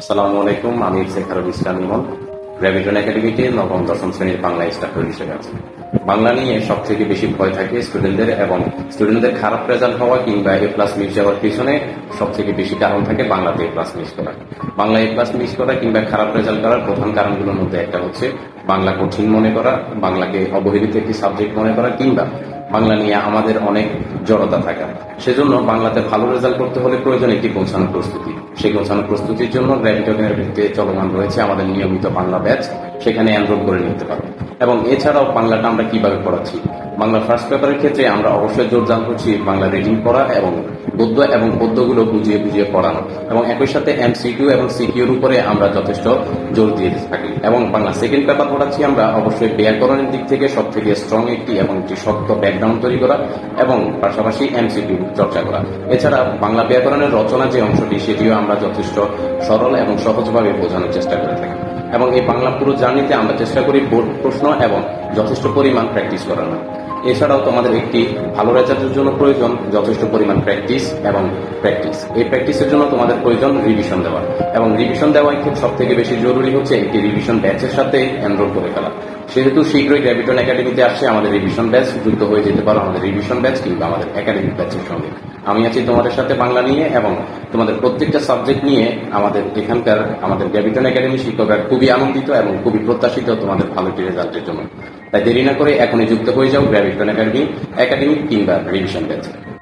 আসসালামু আলাইকুম, আমি শেখারুল ইসলাম ইমন। গ্র্যাভিটন একাডেমিতে নবম, দশম শ্রেণির বাংলা স্টাফ হিসেবে আছি। বাংলা নিয়ে সব থেকে বেশি ভয় থাকে স্টুডেন্টদের এবং স্টুডেন্টদের খারাপ রেজাল্ট হওয়া কিংবা এ প্লাস মিস যাওয়ার পিছনে সব থেকে বেশি কারণ থাকে বাংলাতে এ প্লাস মিস করা। বাংলা এ প্লাস মিস করা কিংবা খারাপ রেজাল্ট করার প্রধান কারণগুলোর মধ্যে একটা হচ্ছে বাংলা কঠিন মনে করা, বাংলাকে অবহেলিত একটি সাবজেক্ট মনে করা, কিংবা বাংলা নিয়ে আমাদের অনেক জড়তা থাকা। সেজন্য বাংলাতে ভালো রেজাল্ট করতে হলে প্রয়োজন একটি পৌঁছানো প্রস্তুতি। সেই পৌঁছানো প্রস্তুতির জন্য গ্র্যাভিটনের ভিত্তিতে চলমান রয়েছে আমাদের নিয়মিত বাংলা ব্যাচ। সেখানে এনরোল করে নিতে পারো। এবং এছাড়াও বাংলাটা আমরা কীভাবে পড়াচ্ছি বাংলা ফার্স্ট পেপারের ক্ষেত্রে আমরা অবশ্যই জোরদান করছি বাংলা রিডিং পড়া এবং গদ্য এবং পদ্যগুলো বুঝিয়ে বুঝিয়ে পড়ানো। এবং একই সাথে এম এমসিকিউ এবং সিকিউর উপরে আমরা যথেষ্ট জোর দিয়ে থাকি। এবং বাংলা সেকেন্ড পেপার পড়াচ্ছি আমরা অবশ্যই ব্যাকরণের দিক থেকে সব থেকে স্ট্রং একটি এবং একটি শক্ত ব্যাকগ্রাউন্ড তৈরি করা এবং পাশাপাশি এম এমসিকিউ চর্চা করা। এছাড়া বাংলা ব্যাকরণের রচনা যে অংশটি, সেটিও আমরা যথেষ্ট সরল এবং সহজভাবে বোঝানোর চেষ্টা করে থাকি। এবং এই বাংলা পুরো জার্নিতে আমরা চেষ্টা করি বোর্ড প্রশ্ন এবং যথেষ্ট পরিমাণ প্র্যাকটিস করানো এছাড়াও তোমাদের একটি ভালো রেজাল্টের জন্য প্রয়োজন যথেষ্ট পরিমাণ প্র্যাকটিস এবং প্র্যাকটিস এই প্র্যাকটিসের জন্য তোমাদের প্রয়োজন রিভিশন দেওয়া। এবং রিভিশন দেওয়াই খুব সব থেকে বেশি জরুরি হচ্ছে একটি রিভিশন ব্যাচের সাথে এনরোল করে ফেলা। সেহেতু শীঘ্রই গ্র্যাভিটন একাডেমিতে আসছে আমাদের রিভিশন ব্যাচ যুক্ত হয়ে যেতে পারো আমাদের রিভিশন ব্যাচ কিংবা আমাদের একাডেমিক ব্যাচের সঙ্গে। আমি আছি তোমাদের সাথে বাংলা নিয়ে এবং তোমাদের প্রত্যেকটা সাবজেক্ট নিয়ে আমাদের এখানকার আমাদের গ্র্যাভিটন একাডেমি শিক্ষকরা খুবই আনন্দিত এবং খুবই প্রত্যাশিত তোমাদের ভালো একটি রেজাল্টের জন্য। তাই দেরি না করে এখনই যুক্ত হয়ে যাও গ্র্যাভিটন একাডেমি একাডেমি কিংবা রিভিশন ব্যাচে